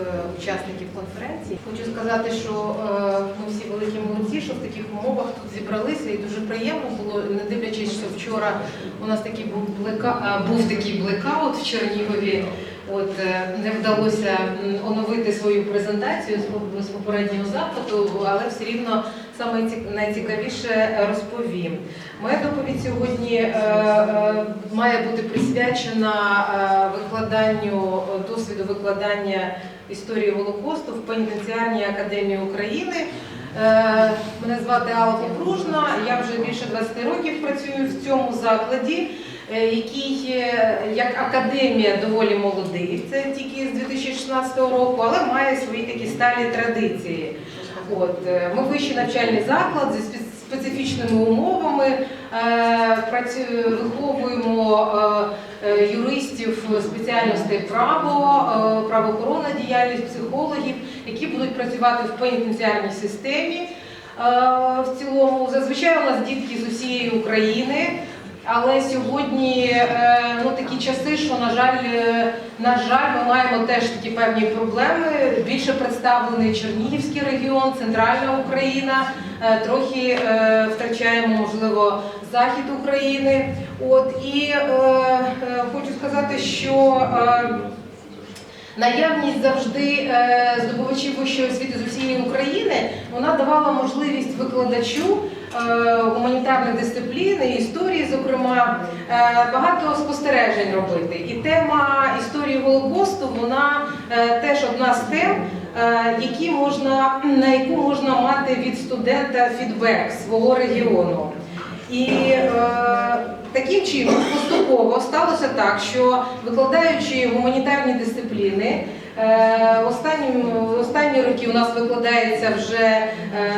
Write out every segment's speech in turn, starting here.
е, учасників конференції. Хочу сказати, що е, ми всі великі молодці, що в таких умовах тут зібралися, і дуже приємно було, не дивлячись, що вчора у нас такий був блека, був такий блекаут в Чернігові. От е, не вдалося оновити свою презентацію з попереднього запиту, але все рівно саме найцікавіше е, розповім. Моя доповідь сьогодні е, е, має бути присвячена е, викладанню е, досвіду викладання історії Голокосту в пенітенціарній академії України. Е, Мене звати Алла Попружна, я вже більше 20 років працюю в цьому закладі, е, який як академія доволі молодий. Це тільки з 2016 року, але має свої такі сталі традиції. От е, ми вищий навчальний заклад зі спе- специфічними умовами. е, Виховуємо е, е, юристів спеціальностей право, правоохоронна діяльність, психологів, які будуть працювати в пенітенціарній системі. В цілому зазвичай у нас дітки з усієї України. Але сьогодні ну, такі часи, що на жаль, на жаль, ми маємо теж такі певні проблеми. Більше представлений Чернігівський регіон, центральна Україна. Е, Трохи е, втрачаємо, можливо, захід України. От і е, хочу сказати, що Наявність завжди здобувачів вищої освіти з усієї України вона давала можливість викладачу гуманітарних дисциплін і історії, зокрема, багато спостережень робити. І тема історії Голокосту вона теж одна з тем, які можна, на яку можна мати від студента фідбек свого регіону. І е, таким чином поступово сталося так, що викладаючи гуманітарні дисципліни, е, останні, останні роки у нас викладається вже е,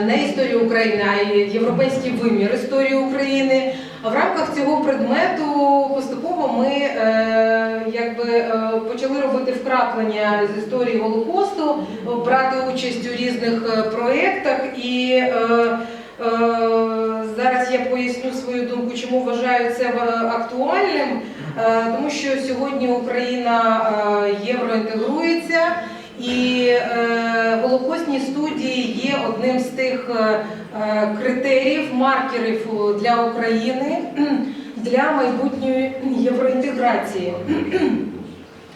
не історія України, а й європейський вимір історії України. В рамках цього предмету поступово ми е, якби, е, почали робити вкраплення з історії Голокосту, брати участь у різних е, проєктах і. Е, Е, Зараз я поясню свою думку, чому вважаю це е, актуальним, Е, тому що сьогодні Україна е, євроінтегрується, і е, голокосні студії є одним з тих е, е, критеріїв, маркерів е, для України для майбутньої євроінтеграції.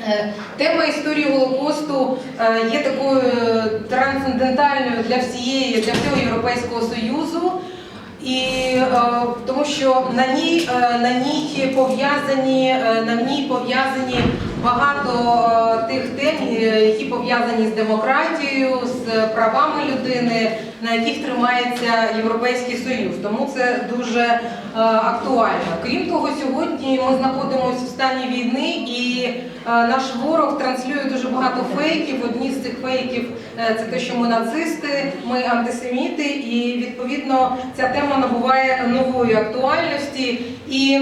Е, Тема історії Голокосту е, є такою е, трансцендентальною для всієї для всього Європейського Союзу. І тому що на ній на ній пов'язані на ній пов'язані багато е, тих тем, е, які пов'язані з демократією, з правами людини, на яких тримається Європейський Союз. Тому це дуже е, актуально. Крім того, сьогодні ми знаходимося в стані війни, і наш ворог транслює дуже багато фейків. Одні з цих фейків це те, що ми нацисти, ми антисеміти, і відповідно ця тема набуває нової актуальності і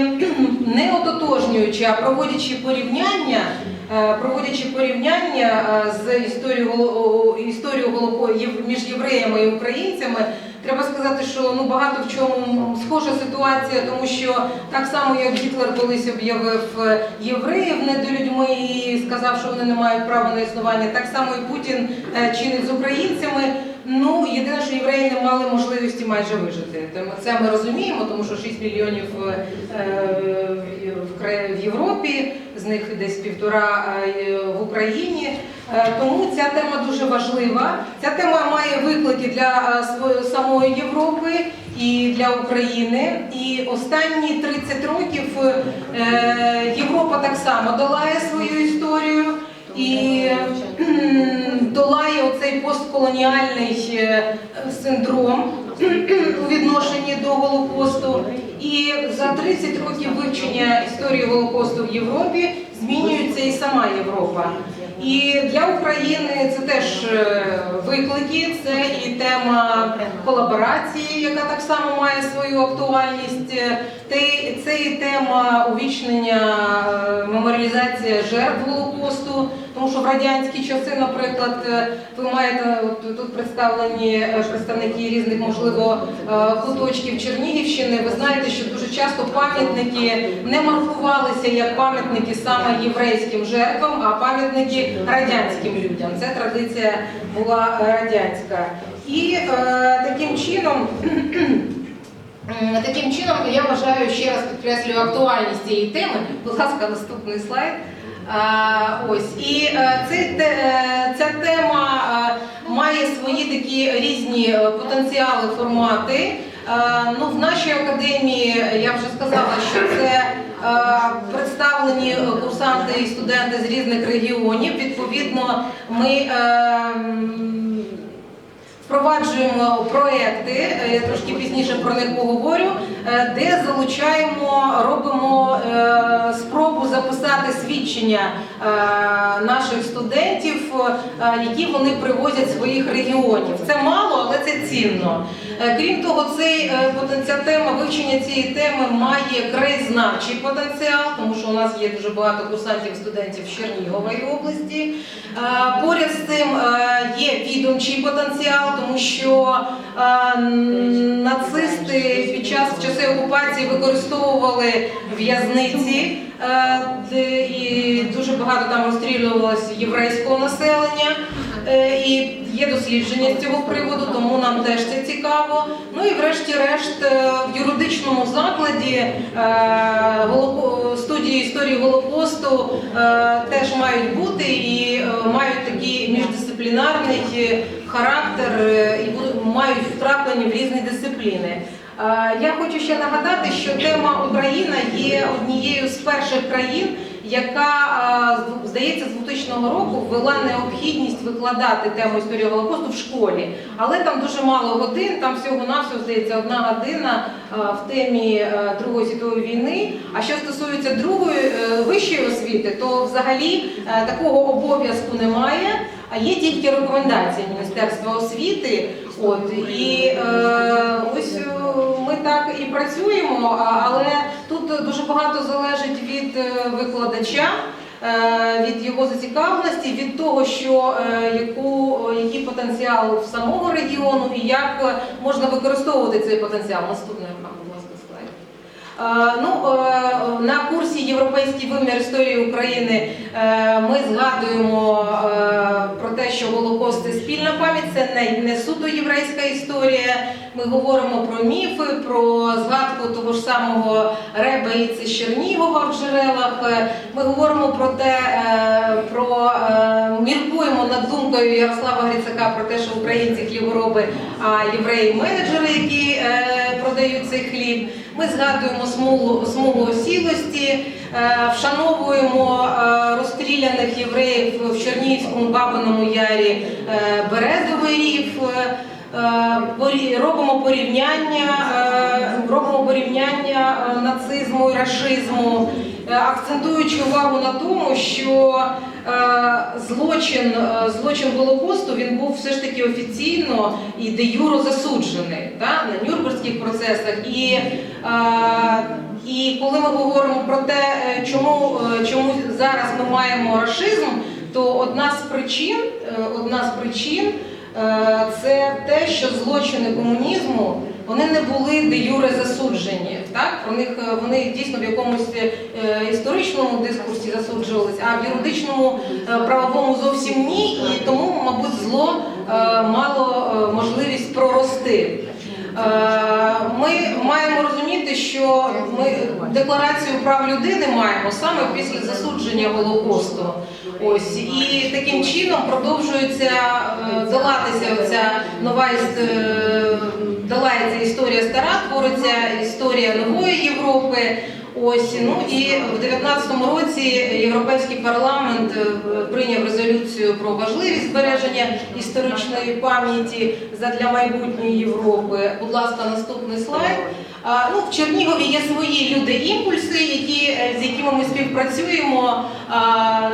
не ототожнюючи, а проводячи порівняння. Е, Проводячи порівняння е, з історією між євреями і українцями, треба сказати, що ну багато в чому схожа ситуація, тому що так само як Гітлер колись об'явив е, євреїв недолюдьми і сказав, що вони не мають права на існування, так само і Путін чинить з українцями. Ну єдине, що євреї не мали можливості майже вижити. Це ми розуміємо, тому що 6 мільйонів е, в Європі, з них десь півтора е, в Україні. Е, Тому ця тема дуже важлива. Ця тема має виклики для самої Європи і для України. І останні 30 років Європа так само долає свою історію. І долає оцей постколоніальний е, синдром у відношенні до Голокосту. І за 30 років вивчення історії Голокосту в Європі змінюється і сама Європа. І для України це теж е, виклики, це тема колаборації, яка так само має свою актуальність. Е, Це і тема увічнення меморіалізації меморіалізація жертв Голокосту, тому що в радянські часи, наприклад, е, ви маєте от тут представлені е, представники різних, можливо, е, куточків Чернігівщини. Ви знаєте, що дуже часто пам'ятники не маркувалися як пам'ятники саме єврейським жертвам, а пам'ятники радянським людям. Це традиція була радянська. І е, таким чином. Таким чином, я вважаю, ще раз підкреслюю актуальність цієї теми. Будь ласка, наступний слайд. Ось і е, цей е, ця тема е, має свої такі різні потенціали, формати. Ну, в нашій академії я вже сказала, що це представлені курсанти і студенти з різних регіонів. Відповідно, ми впроваджуємо проекти, е, я трошки пізніше про них поговорю, е, де залучаємо, робимо е, спробу записати свідчення наших студентів, які вони привозять своїх регіонів. Це мало, але це цінно. Е, Крім того, цей е, потенціал тема вивчення цієї теми має краєзнавчий потенціал, тому що у нас є дуже багато курсантів, студентів Чернігової області. Е, Поряд з цим є відомчий потенціал, тому що нацисти під час часи окупації використовували в'язниці, і дуже багато там розстрілювалося єврейського населення. Е, І є дослідження з цього приводу, тому нам теж це цікаво. Ну і врешті-решт е, в юридичному закладі е, студії історії Голокосту теж мають бути і мають такий міждисциплінарний характер і мають втраплені в різні дисципліни. Я хочу ще нагадати, що тема Україна є однією з перших країн, яка здається з 2000 року ввела необхідність викладати тему історії Голокосту в школі, але там дуже мало годин. Там всього навсього здається одна година в темі е, Другої світової війни. А що стосується другої е, вищої освіти, то взагалі е, такого обов'язку немає. А є тільки рекомендації Міністерства освіти. От і е, ось ми так і працюємо, але тут дуже багато залежить від е, викладача. е, Від його зацікавленості, від того, що е, яку який потенціал в самого регіону і як можна використовувати цей потенціал. Наступне, будь ласка, слайд. Е, Ну, е, на курсі Європейський вимір історії України е, ми згадуємо про те, що Голокост це спільна пам'ять, це не, суто єврейська історія. Ми говоримо про міфи, про згадку того ж самого Реба з Чернігова в джерелах. Ми говоримо про те, про міркуємо над думкою Ярослава Грицака про те, що українці хлібороби, а євреї менеджери, які продають цей хліб. Ми згадуємо смугу, смугу осілості, е, вшановуємо е, розстріляних євреїв в Чернігівському Бабиному Ярі е, Березовий рів. Робимо порівняння, робимо порівняння нацизму і рашизму, е, акцентуючи увагу на тому, що злочин, е, злочин Голокосту він був все ж таки офіційно і де юро засуджений та, на Нюрнберзьких процесах. І, е, і коли ми говоримо про те, е, чому, е, чому зараз ми маємо рашизм, то одна з причин, е, одна з причин е, це те, що злочини комунізму вони не були де юре засуджені. Так? Про них е, вони дійсно в якомусь е, історичному дискурсі засуджувались, а в юридичному е, правовому зовсім ні. І тому, мабуть, зло мало можливість прорости. Ми маємо розуміти, що ми декларацію прав людини маємо саме після засудження Голокосту. Ось і таким чином продовжується долатися ця нова долається історія стара, твориться історія нової Європи. Ось ну і в 19-му році Європейський парламент е, прийняв резолюцію про важливість збереження історичної пам'яті задля майбутньої Європи. Будь ласка, наступний слайд. А, Ну, в Чернігові є свої люди-імпульси, які, е, з якими ми співпрацюємо, а,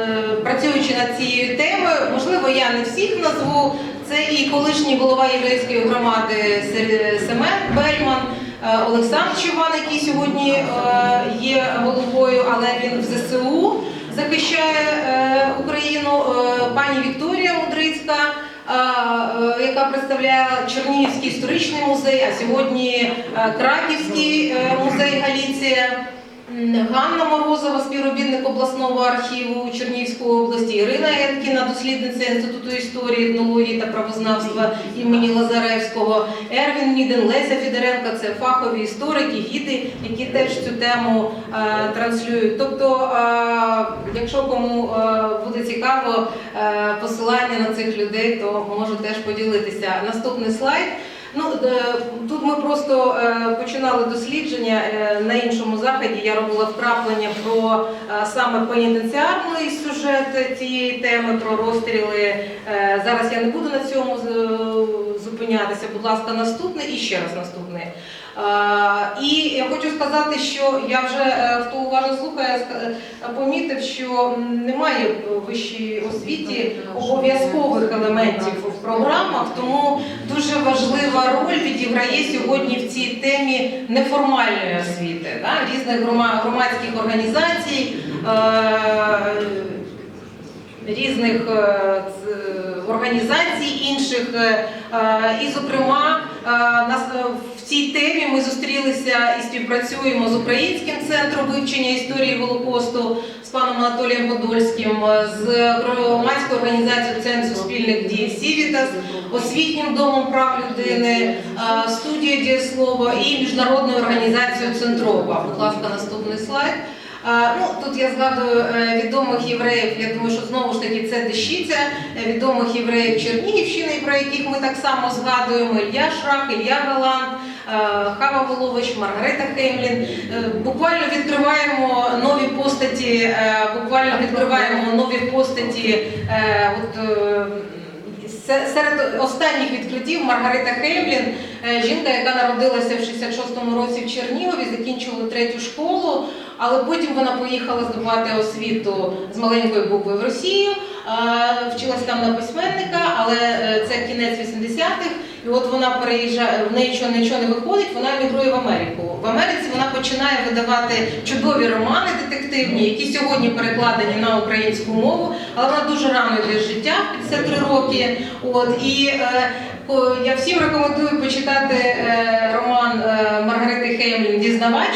е, працюючи над цією темою. Можливо, я не всіх назву. Це і колишній голова єврейської громади Семен Бельман, е, Олександр Чуван, який сьогодні е, є головою, але він в ЗСУ захищає е, Україну, пані Вікторія Мудрицька. Яка представляє Чернігівський історичний музей, а сьогодні Краківський музей Галіція. Ганна Морозова, співробітник обласного архіву Чернігівської області, Ірина Янкіна, дослідниця Інституту історії, етнології та правознавства імені Лазаревського, Ервін Міден, Леся Фідоренко це фахові історики, гіди, які теж цю тему е, транслюють. Тобто, е, якщо кому е, буде цікаво е, посилання на цих людей, то можу теж поділитися. Наступний слайд. Ну, е, тут ми просто е, починали дослідження е, на іншому заході. Я робила вкраплення про саме пенітенціарний сюжет цієї теми, про розстріли. Зараз я не буду на цьому зупинятися. Будь ласка, наступне і ще раз наступне. Е, І я хочу сказати, що я вже е, хто уважно слухає, е, помітив, що немає в вищій освіті обов'язкових елементів в програмах, тому дуже важлива роль відіграє сьогодні в цій темі неформальної освіти, да, різних громадських організацій, різних організацій інших. І, зокрема, в цій темі ми зустрілися і співпрацюємо з Українським центром вивчення історії Голокосту з паном Анатолієм Подольським, е, з громадською організацією Центр суспільних дій Сівітас, освітнім домом прав людини, е, студією дієслова і міжнародною організацією Центрова. Будь ласка, наступний слайд. Ну, тут я згадую е, відомих євреїв, я думаю, що знову ж таки це дещиця е, відомих євреїв Чернігівщини, про яких ми так само згадуємо: Ілья Шрах, Ілья Галан, е, Хава Волович, Маргарита Хеймлін. Е, Буквально відкриваємо нові постаті, буквально відкриваємо нові постаті. От, Серед останніх відкриттів Маргарита Хеймлін, е, жінка, яка народилася в 66-му році в Чернігові, закінчувала третю школу, але потім вона поїхала здобувати освіту з маленької букви в Росію, е, вчилась там на письменника, але е, це кінець 80-х. І от вона переїжджає, в неї нічого, нічого не виходить, вона емігрує в Америку. В Америці вона починає видавати чудові романи детективні, які сьогодні перекладені на українську мову, але вона дуже рано йде з життя, 53 роки. От і е, я всім рекомендую почитати е, роман Маргарити Хеймлін Дізнавач.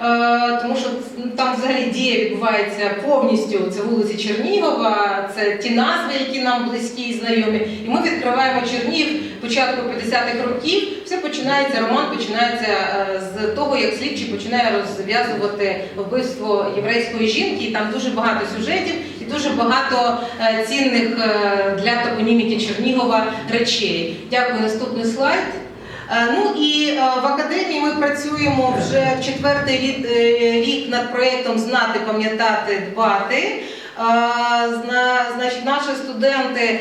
Е, Тому що там взагалі дія відбувається повністю. Це вулиці Чернігова, це ті назви, які нам близькі і знайомі. І ми відкриваємо Чернігів початку 50-х років. Все починається, роман починається е, з того, як слідчий починає розв'язувати вбивство єврейської жінки. І там дуже багато сюжетів і дуже багато е, цінних для топоніміки Чернігова речей. Дякую. Наступний слайд. Е, Ну і е, в академії ми працюємо вже четвертий рік, е, рік над проєктом Знати, пам'ятати, дбати. Значить, наші студенти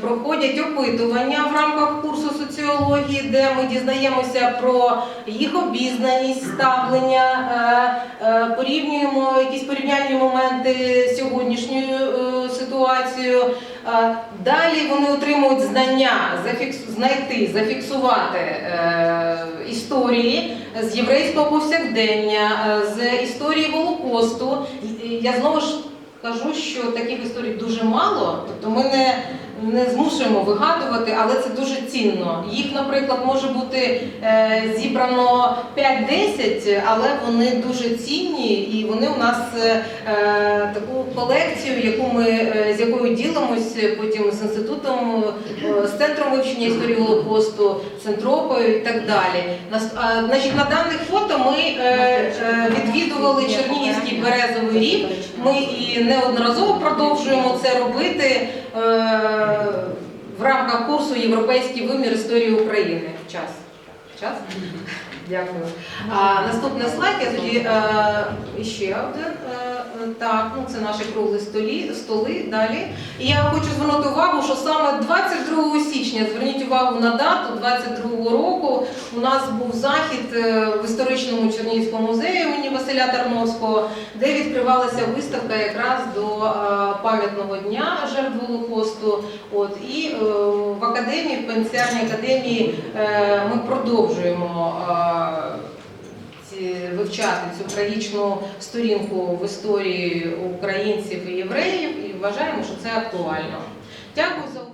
проходять опитування в рамках курсу соціології, де ми дізнаємося про їх обізнаність, ставлення, порівнюємо якісь порівняльні моменти з сьогоднішньою ситуацією. Далі вони отримують знання, знайти, зафіксувати е, історії з єврейського повсякдення, е, з історії Голокосту. Я знову ж кажу, що таких історій дуже мало, тобто ми не, не змушуємо вигадувати, але це дуже цінно. Їх, наприклад, може бути е, зібрано 5-10, але вони дуже цінні і вони у нас е, е, таку колекцію, яку ми е, з якою ділимось потім з інститутом, е, з центром вивчення історії Голокосту, Центропою і так далі. Нас- а, Значить, на даних фото ми е, е, відвідували Чернігівський березовий рік. Ми і неодноразово продовжуємо це робити в рамках курсу Європейський вимір історії України. Час. Час? Дякую. А, наступний слайд, я тоді е, ще один. Е, так, ну це наші круглі столі, столи далі. Я хочу звернути увагу, що саме 22 січня, зверніть увагу на дату 22 року, у нас був захід е, в історичному Чернігівському музеї імені Василя Тарновського, де відкривалася виставка якраз до е, пам'ятного дня жертв Голокосту. От і в академії, в пенсіарній академії, ми продовжуємо. Вивчати цю трагічну сторінку в історії українців і євреїв і вважаємо, що це актуально. Дякую за.